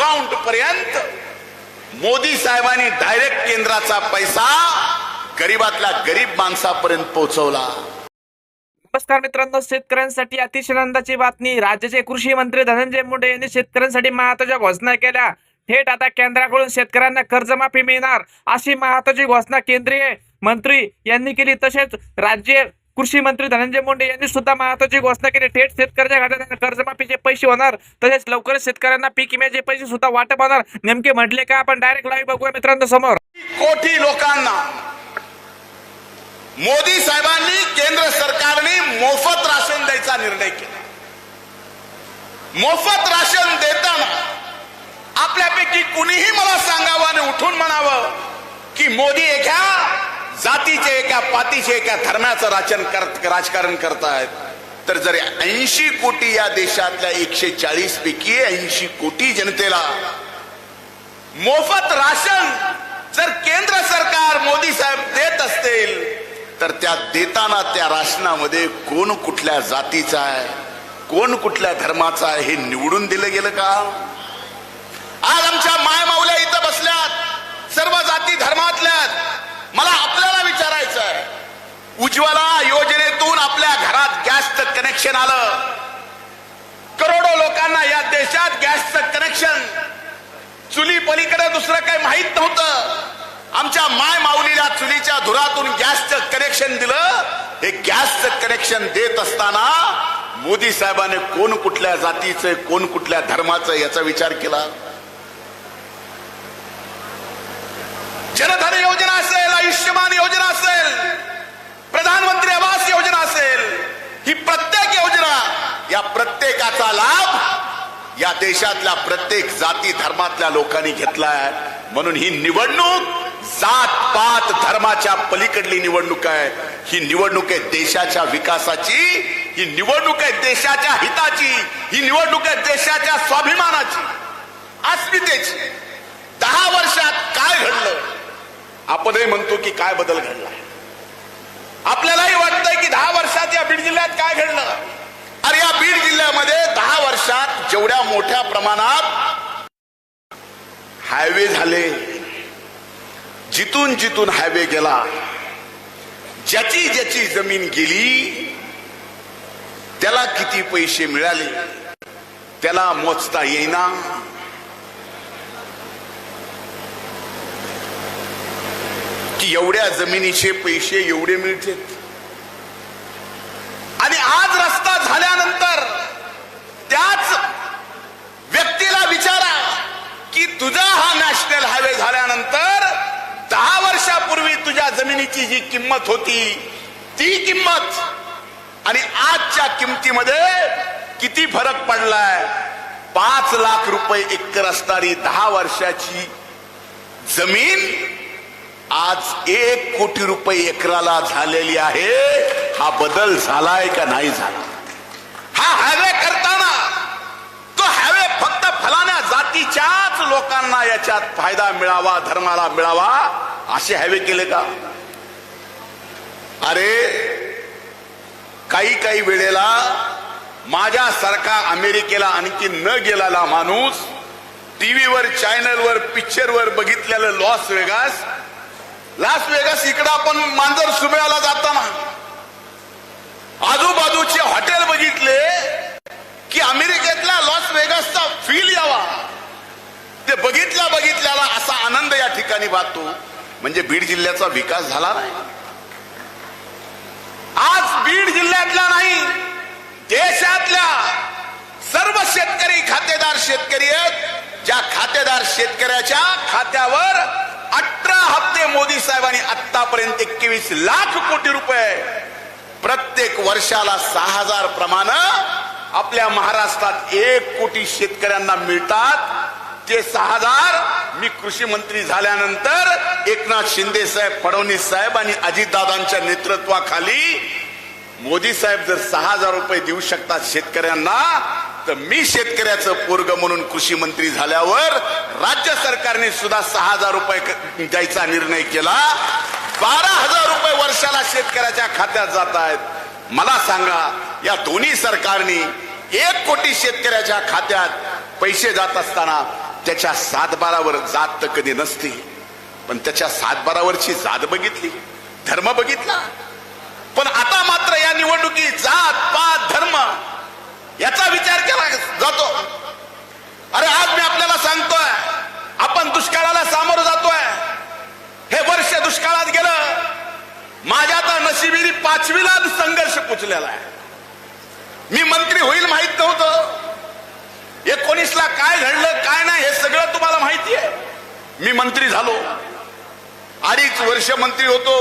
Account पर्यंत मोदी साहेबांनी direct केंद्राचा पैसा गरीबातल्या गरीब माणसापर्यंत पोहोचवला. नमस्कार मित्रांनो शेतकऱ्यांसाठी अतिशय आनंदाची बातमी. राज्याचे कृषी मंत्री धनंजय मुंडे यांनी शेतकऱ्यांसाठी महत्त्वाच्या घोषणा केल्या. थेट आता केंद्राकडून शेतकऱ्यांना कर्जमाफी मिळणार अशी महत्वाची घोषणा केंद्रीय मंत्री यांनी केली. तसेच राज्य कृषी मंत्री धनंजय मुंडे यांनी सुद्धा महत्वाची घोषणा केली. थेट शेतकऱ्याच्या खात्यात कर्जमाफीचे पैसे होणार. तसेच लवकरच शेतकऱ्यांना पीक विम्याचे पैसे सुद्धा वाटप होणार. नेमके म्हटले का? आपण डायरेक्ट लाईव्ह बघूया मित्रांनो समोर कोटी लोकांना मोदी साहेबांनी केंद्र सरकारने मोफत राशन द्यायचा निर्णय केला. मोफत राशन देताना आपल्यापैकी कुणीही मला सांगावं आणि उठून म्हणावं की मोदी एका जातीचे एका पातीचे एका धर्माचं राजन कर- राजकारण करतायत. तर जर ऐंशी कोटी या देशातल्या एकशे चाळीस पैकी ऐंशी कोटी जनतेला मोफत राशन जर केंद्र सरकार मोदी साहेब देत असतील तर त्या देताना त्या राशनामध्ये कोण कुठल्या जातीचा आहे कोण कुठल्या धर्माचा आहे हे निवडून दिलं गेलं का? आज आमच्या मायमावल्या इथं बसल्यात सर्व जाती धर्मातल्यात. मला आपल्याला विचारायचं आहे. उज्ज्वला योजनेतून आपल्या घरात गॅसचं कनेक्शन आलं. करोडो लोकांना या देशात गॅसचं कनेक्शन चुली पलीकडे दुसरं काही माहीत नव्हतं. आमच्या माय माऊलीला चुलीच्या धुरातून गॅसचं कनेक्शन दिलं. हे गॅसचं कनेक्शन देत असताना मोदी साहेबांनी कोण कुठल्या जातीचं कोण कुठल्या धर्माचं याचा विचार केला. जनधन योजना असेल आयुष्यमान योजना असेल प्रधानमंत्री आवास योजना असेल ही प्रत्येक योजना या प्रत्येकाचा लाभ या देशातल्या प्रत्येक जाती धर्मातल्या लोकांनी घेतलाय. म्हणून ही निवडणूक जात पात धर्माच्या पलीकडली निवडणूक आहे. ही निवडणूक आहे देशाच्या विकासाची ही निवडणूक आहे देशाच्या हिताची ही निवडणूक आहे देशाच्या स्वाभिमानाची अस्मितेची. दहा वर्षात काय घडलं? आपणही म्हणतो की काय बदल घडला? आपल्यालाही वाटतंय की दहा वर्षात या बीड जिल्ह्यात काय घडलं? अरे या बीड जिल्ह्यामध्ये दहा वर्षात जेवढ्या मोठ्या प्रमाणात हायवे झाले जिथून जिथून हायवे गेला ज्याची ज्याची जमीन गेली त्याला किती पैसे मिळाले त्याला मोजता येईना. की एवढ्या जमिनीचे पैसे एवढे मिळते. आणि आज रस्ता झाल्यानंतर त्याच व्यक्तीला विचारा की तुझा हा नॅशनल हायवे झाल्यानंतर दहा वर्षापूर्वी तुझ्या जमिनीची जी किंमत होती ती किंमत आणि आजच्या किमतीमध्ये किती फरक पडलाय? पाच लाख रुपये एकर असणारी दहा वर्षाची जमीन आज एक कोटी रुपये एकराला झालेली आहे. हा बदल झालाय का नाही झाला? हा हायवे करताना तो हायवे फक्त फलाण्या जातीच्याच लोकांना याच्यात फायदा मिळावा धर्माला मिळावा असे हायवे केले का? अरे काही काही वेळेला माझ्यासारखा अमेरिकेला आणखी न गेलेला माणूस टीव्हीवर चॅनलवर पिक्चरवर बघितलेलं लॉस वेगास लास वेगास इकडं आपण मांजर सुमेळाला जाताना आजूबाजूचे हॉटेल बघितले की अमेरिकेतल्या लॉस वेगासचा फील यावा. ते बघितल्या बघितल्याला असा आनंद या ठिकाणी वाहतो. म्हणजे बीड जिल्ह्याचा विकास झाला नाही. आज बीड जिल्ह्यातला नाही देशातल्या सर्व शेतकरी खातेदार शेतकरी आहेत ज्या खातेदार शेतकऱ्याच्या खात्यावर मोदी साहेबांनी आतापर्यंत एकवीस लाख कोटी रुपये प्रत्येक वर्षाला सहा हजार प्रमाणे आपल्या महाराष्ट्रात एक कोटी शेतकऱ्यांना मिळतात. ते सहा हजार मी कृषी मंत्री झाल्यानंतर एकनाथ शिंदे साहेब फडणवीस साहेब आणि अजितदादांच्या नेतृत्वाखाली मोदी साहेब जर सहा हजार रुपये देऊ शकतात शेतकऱ्यांना तर मी शेतकऱ्याचं पोरग म्हणून कृषी मंत्री झाल्यावर राज्य सरकारने सुद्धा सहा हजार रुपये द्यायचा निर्णय केला. बारा हजार रुपये वर्षाला शेतकऱ्याच्या खात्यात जात आहेत. मला सांगा या दोन्ही सरकारने एक कोटी शेतकऱ्याच्या खात्यात पैसे जात असताना त्याच्या सातबारावर जात तर कधी नसते पण त्याच्या सातबारावरची जात बघितली धर्म बघितला. पण आता मात्र या निवडणुकीत जात पात धर्म याचा विचार केला जातो. अरे आज मी आपल्याला सांगतोय आपण दुष्काळाला सामोरं जातोय. हे वर्ष दुष्काळात गेलं माझ्या तर नशिबीने पाचवीला संघर्ष पुचलेला आहे. मी मंत्री होईल माहीत नव्हतं. एकोणीसला काय घडलं काय नाही हे सगळं तुम्हाला माहिती आहे. मी मंत्री झालो. अडीच वर्ष मंत्री होतो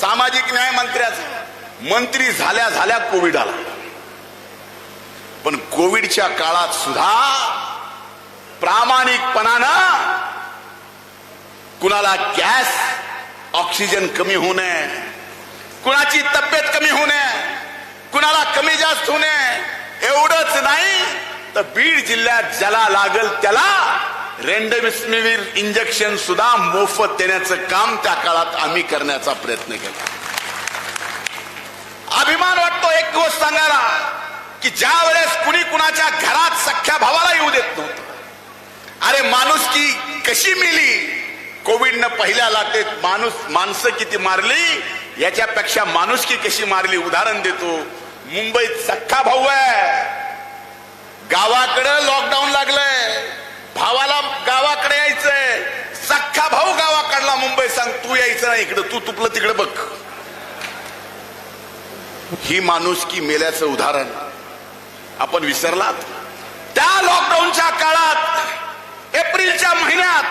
सामाजिक न्याय मंत्र्याचा. मंत्री झाल्या झाल्या कोविड आला पण कोविडच्या काळात सुद्धा प्रामाणिकपणानं कुणाला गॅस ऑक्सिजन कमी होऊ नये कुणाची तब्येत कमी होऊ नये कुणाला कमी जास्त होऊ नये एवढंच नाही तर बीड जिल्ह्यात ज्याला लागल त्याला रेमडेसिवीर इंजेक्शन सुद्धा मोफत देण्याचं काम त्या काळात आम्ही करण्याचा प्रयत्न केला. अभिमान वाटतो एक गोष्ट सांगायला. की ज्या वेळेस कुणी कुणाच्या घरात सख्या भावाला येऊ देत नव्हतं. अरे माणूस की कशी मिली? कोविडनं पहिल्या लाटेत माणूस माणसं किती मारली? याच्यापेक्षा माणुसकी कशी मारली? उदाहरण देतो. मुंबईत सख्खा भाऊ आहे. गावाकडं लॉकडाऊन लागलंय. भावाला गावाकडे यायचंय. सख्खा भाऊ गावाकडला मुंबई सांग तू यायचं नाही इकडं तू तुपलं तिकडे बघ. ही माणुसकी मेल्याचं उदाहरण. आपण विसरलात. त्या लॉकडाऊनच्या काळात एप्रिलच्या महिन्यात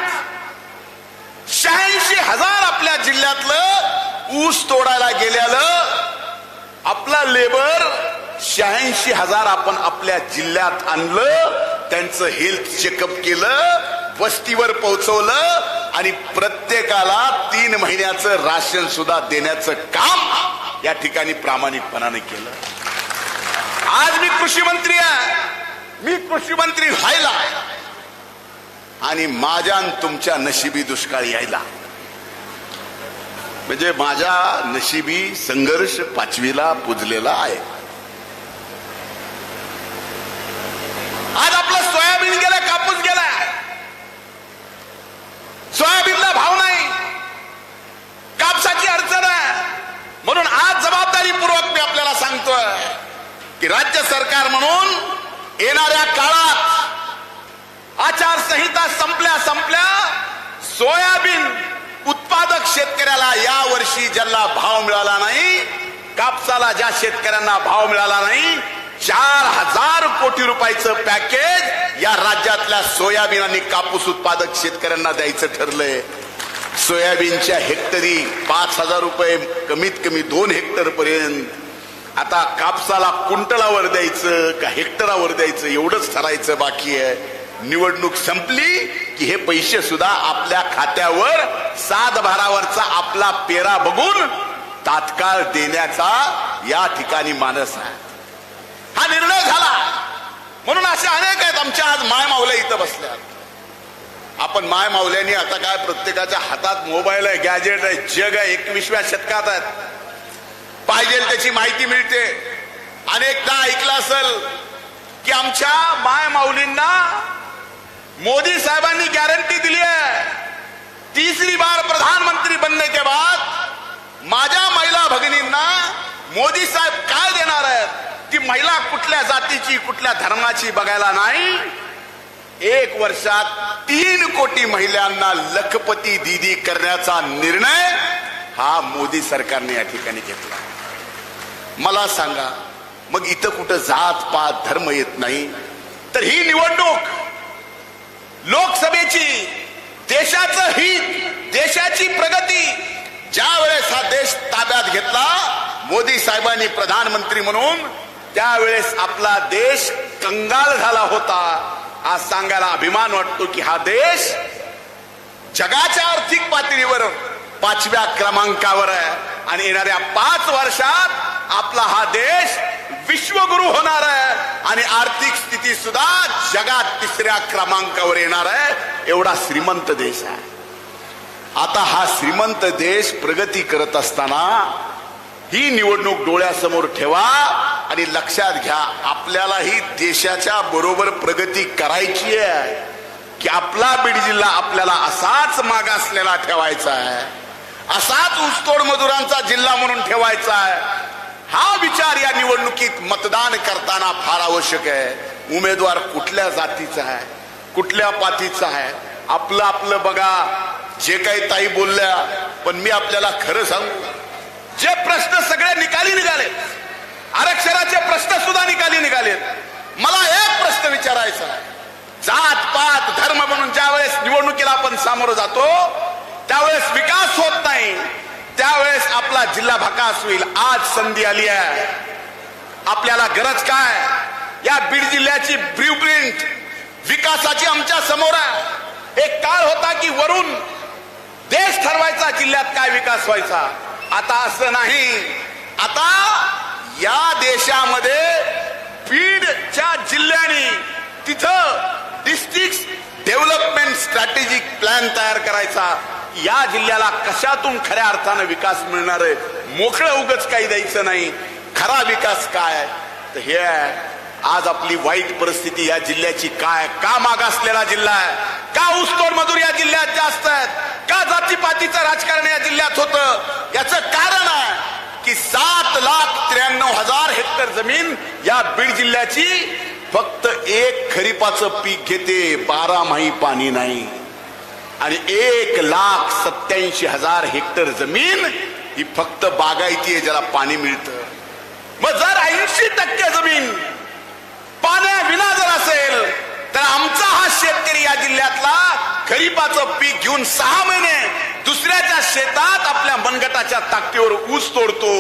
शहाऐंशी हजार आपल्या जिल्ह्यातलं ऊस तोडायला गेल्यालं आपला लेबर शहाऐंशी हजार आपण आपल्या जिल्ह्यात आणलं त्यांचं हेल्थ चेकअप केलं वस्तीवर पोहोचवलं आणि प्रत्येकाला तीन महिन्याचं राशन सुद्धा देण्याचं काम या ठिकाणी प्रामाणिकपणाने केलं. आज मी कृषी मंत्री आहे. मी कृषी मंत्री व्हायला. आणि माझ्या तुमच्या नशिबी दुष्काळ यायला. म्हणजे माझ्या नशिबी संघर्ष पाचवीला पुजलेला आहे. आज आपला सोयाबीन गेला कापूस गेला सोयाबीनला भाव नाही. कापसाची अडचण आहे. म्हणून आज जबाबदारीपूर्वक मी आपल्याला सांगतोय. की राज्य सरकार म्हणून येणाऱ्या काळात आचारसंहिता संपल्या संपल्या सोयाबीन उत्पादक शेतकऱ्याला या वर्षी ज्याला भाव मिळाला नाही कापसाला ज्या शेतकऱ्यांना भाव मिळाला नाही चार हजार कोटी रुपयाचं पॅकेज या राज्यातल्या सोयाबीन आणि कापूस उत्पादक शेतकऱ्यांना द्यायचं ठरलंय. सोयाबीनच्या हेक्टरी पाच हजार रुपये कमीत कमी दोन हेक्टर पर्यंत आता कापसाला कुंटलावर द्यायचं का हेक्टरावर द्यायचं एवढंच ठरायचं बाकी आहे. निवडणूक संपली की हे पैसे सुद्धा आपल्या खात्यावर सात भारावरचा आपला पेरा बघून तात्काळ देण्याचा या ठिकाणी मानस आहे. हा निर्णय झाला. म्हणून असे अनेक आहेत आमच्या आज माय मावल्या इथं बसल्या. आपण माय मावल्यानी आता काय प्रत्येकाच्या हातात मोबाईल आहे गॅजेट आहे जग आहे एकविसव्या शतकात आहेत. पाहिजे त्याची माहिती मिळते. अनेकदा ऐकलं असेल की आमच्या माय माऊलींना मोदी साहेबांनी गॅरंटी दिली आहे. तिसरी बार प्रधानमंत्री बनने के बाद माझ्या महिला भगिनींना मोदी साहेब काय देणार आहेत? ती महिला कुठल्या जातीची कुठल्या धर्माची बघायला नाही. एक वर्षात तीन कोटी महिलांना लखपती दीदी करण्याचा निर्णय हा मोदी सरकारने या ठिकाणी घेतला. मला सांगा मग इथं कुठं जात पात धर्म येत नाही? तर ही निवडणूक लोकसभेची देशाचं हित देशाची प्रगती ज्या वेळेस हा देश ताब्यात घेतला मोदी साहेबांनी प्रधानमंत्री म्हणून त्यावेळेस आपला देश कंगाल झाला होता. आज सांगायला अभिमान वाटतो की हा देश जगाच्या आर्थिक पातळीवर पाचव्या क्रमांकावर आहे. आणि येणाऱ्या पाच वर्षात आपला हा देश विश्वगुरु होणार आहे आणि आर्थिक स्थिती सुद्धा जगात तिसऱ्या क्रमांकावर येणार आहे. एवढा श्रीमंत देश आहे. आता हा श्रीमंत देश प्रगती करत असताना ही निवडणूक डोळ्यासमोर ठेवा आणि लक्षात घ्या आपल्यालाही देशाच्या बरोबर प्रगती करायची आहे. की आपला बीड जिल्हा आपल्याला असाच मागासलेला ठेवायचा आहे. असाच ऊसतोड मजुरांचा जिल्हा म्हणून ठेवायचा आहे. हा विचार या निवडणुकीत मतदान करताना फार आवश्यक आहे. उमेदवार कुठल्या जातीचा आहे कुठल्या पातीचा आहे? आपलं आपलं बघा. जे काही ताई बोलल्या पण मी आपल्याला खरं सांगू जे प्रश्न सगळे निकाली निघाले आरक्षणाचे प्रश्न सुद्धा निकाली निघालेत. मला एक प्रश्न विचारायचा आहे. जात पात धर्म म्हणून ज्यावेळेस निवडणुकीला आपण सामोरं जातो त्यावेळेस विकास होत नाही. त्यावेळेस आपला जिल्हा भकास होईल. आज संधी आली आहे. आपल्याला गरज काय? या बीड जिल्ह्याची ब्ल्यूप्रिंट विकासाची आमच्यासमोर आहे. एक काळ होता की वरून देश ठरवायचा जिल्ह्यात काय विकास व्हायचा. आता असं नाही. आता या देशामध्ये बीडच्या जिल्ह्याने तिथं डिस्ट्रिक्ट डेव्हलपमेंट स्ट्रॅटेजिक प्लॅन तयार करायचा. या जिल्ह्याला कशातून खऱ्या अर्थानं विकास मिळणार आहे? मोकळं उगच काही द्यायचं नाही. खरा विकास काय तर हे आहे आज आपली वाईट परिस्थिती या जिल्ह्याची काय का मागासलेला जिल्हा आहे? का ऊसतोड मजूर या जिल्ह्यात जास्त आहेत? का जातीपातीचं राजकारण या जिल्ह्यात होतं? याचं कारण आहे की सात लाख त्र्याण्णव हजार हेक्टर जमीन या बीड जिल्ह्याची फक्त एक खरीपाचं पीक घेते. बारा माही पाणी नाही. आणि एक लाख सत्याऐंशी हजार हेक्टर जमीन ही फक्त बागायती आहे ज्याला पाणी मिळतं. मग जर ऐंशी टक्के जमीन पाण्याविना जर असेल तर आमचा हा शेतकरी या जिल्ह्यातला खरीपाचं पीक घेऊन सहा महिने दुसऱ्याच्या शेतात आपल्या मनगटाच्या ताकदीवर ऊस तोडतो.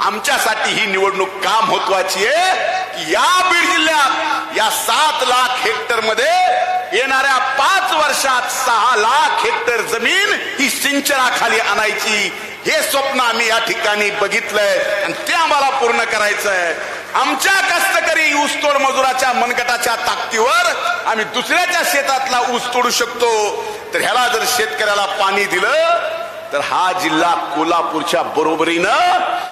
आमच्यासाठी ही निवडणूक का महत्वाची आहे की या बीड जिल्ह्यात या सात लाख हेक्टरमध्ये पाच वर्षात सहा लाख हेक्टर जमीन ही सिंचनाखाली आणायची. हे स्वप्न आम्ही या ठिकाणी बघितलंय आणि ते आम्हाला पूर्ण करायचं आहे आमच्या कष्टकरी ऊसतोड मजुराच्या मनगटाच्या ताकदीवर आम्ही दुसऱ्याच्या शेतातला ऊस तोडू शकतो. तर ह्याला जर शेतकऱ्याला पाणी दिलं तर हा जिल्हा कोल्हापूरच्या बरोबरीनं